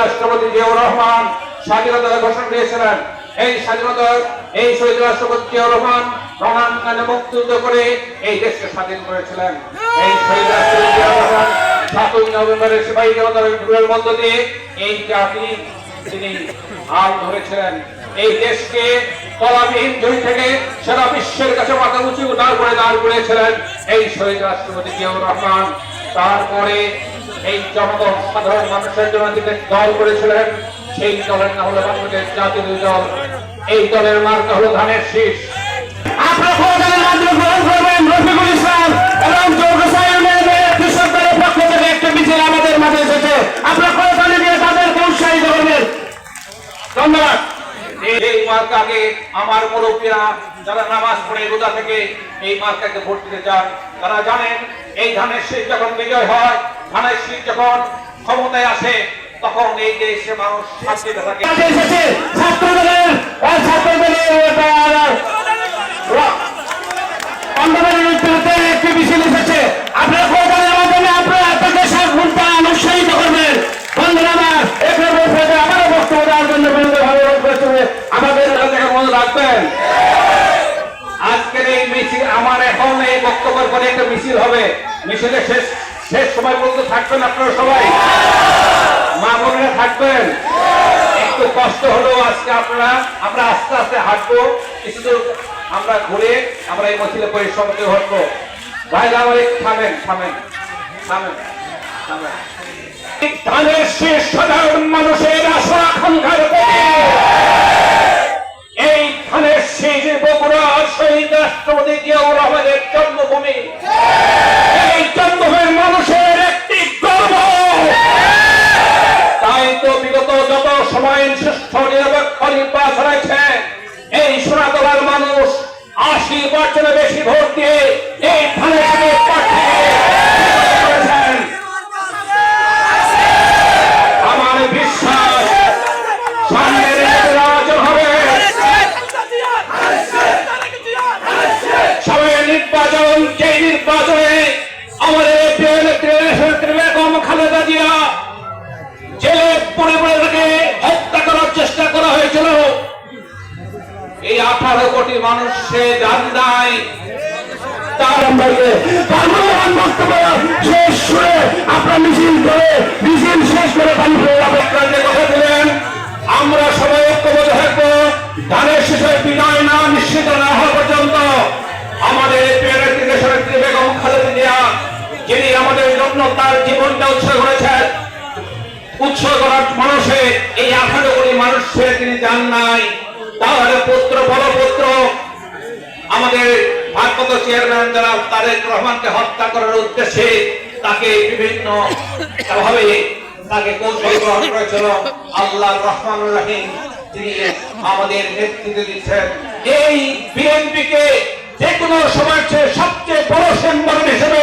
রাষ্ট্রপতি জিয়াউর রহমান স্বাধীনতার ঘোষণা দিয়েছিলেন। এই স্বাধীনতার এই শহীদ রাষ্ট্রপতি জিয়াউর রহমান রণাঙ্গনে মুক্তিযুদ্ধ করে এই দেশকে স্বাধীন করেছিলেন। এই শহীদ রাষ্ট্রপতি জিয়াউর রহমান সাতই নভেম্বরের সিপাহী জনতার মধ্য দিয়ে এই জাতি তিনি হাল ধরেছিলেন। এই দেশকে তলাবিহীন জমি থেকে সারা বিশ্বের কাছে মাথা উঁচু দাঁড় করে দাঁড় করেছিলেন এই শহীদ রাষ্ট্রপতি জিয়াউর রহমান। তারপরে এই জনগণ সাধারণ মানুষের জন্য তিনি দল করেছিলেন সেই দলের নাম হলো বাংলাদেশ জাতীয় দল। এই দলের মার্কা হলো ধানের শীষ। মার্কাকে আমার মুরব্বীরা যারা নামাজ পড়ে রোজা থেকে এই মার্কাকে ভোট দিতে চান তারা জানেন এই ধানের শীষ যখন বিজয় হয় ধানের শীষ যখন ক্ষমতায় আসে তখন এই দেশে মানুষ শান্তিতে থাকে। মাঝে এসেছে ছাত্র দলের ও ছাত্র দলের অন্ধকারের বিরুদ্ধে একটি আমার এখানে আছে, আমারও বক্তব্য দেওয়ার রাখবেন। আজকের এই মিছিল আমার এখন এই বক্তব্যের পরে একটা মিছিল হবে। মিছিলের শেষ শেষ সময় পর্যন্ত থাকবেন আপনারা সবাই। মা বোনেরা থাকবেন। একটু কষ্ট হলেও আজকে আপনারা, আমরা আস্তে আস্তে হাঁটবো। কিছু আমরা ঘুরে আমরা এই মিছিলে পরিশ্রমতে হাঁটবো। ভাইরা আমার একটু থামেন থামেন থামেন থামেন। ধানের শেষ সাধারণ মানুষের আশা, আকাঙ্ক্ষার শহীদ রাষ্ট্রপতি জিয়াউর রহমানের জন্মভূমি। এই জন্মভূমির মানুষের একটি গর্ব। তাই তো বিগত যত সময় সুস্থ নিরপেক্ষ নির্বাচন হয়েছে এই সোনাতলার মানুষ আশি বছরের বেশি ভোট দিয়ে এই ধানের শীষের প্রার্থীকে করেছেন আমার বিশ্বাস সামনের নির্বাচন হবে সামনের যে নির্বাচনে আমাদের বেগম খালেদা জিয়া জেলে পড়ে পড়ে তাকে হত্যা করার চেষ্টা করা হয়েছিল। এই আঠারো কোটি মানুষ সে জান নাই তার সম্পর্কে জন্য তার জীবনটা উৎসর্গ করেছেন উৎসর্গ করার মানুষে এই আঠারো কোটি মানুষ তিনি যান নাই। তার পুত্র বড় পুত্র আমাদের ভারপ্রাপ্ত চেয়ারম্যান যারা তারেক রহমানকে হত্যা করার উদ্দেশ্যে তাকে বিভিন্ন ভাবে তাকে কৌশল গ্রহণ করেছিল। আল্লাহ রহমান রাহিম, তিনি আমাদের নেতৃত্ব দিচ্ছেন। এই বিএনপিকে যে কোনো সময়ের চেয়ে সবচেয়ে বড় সংগঠন হিসেবে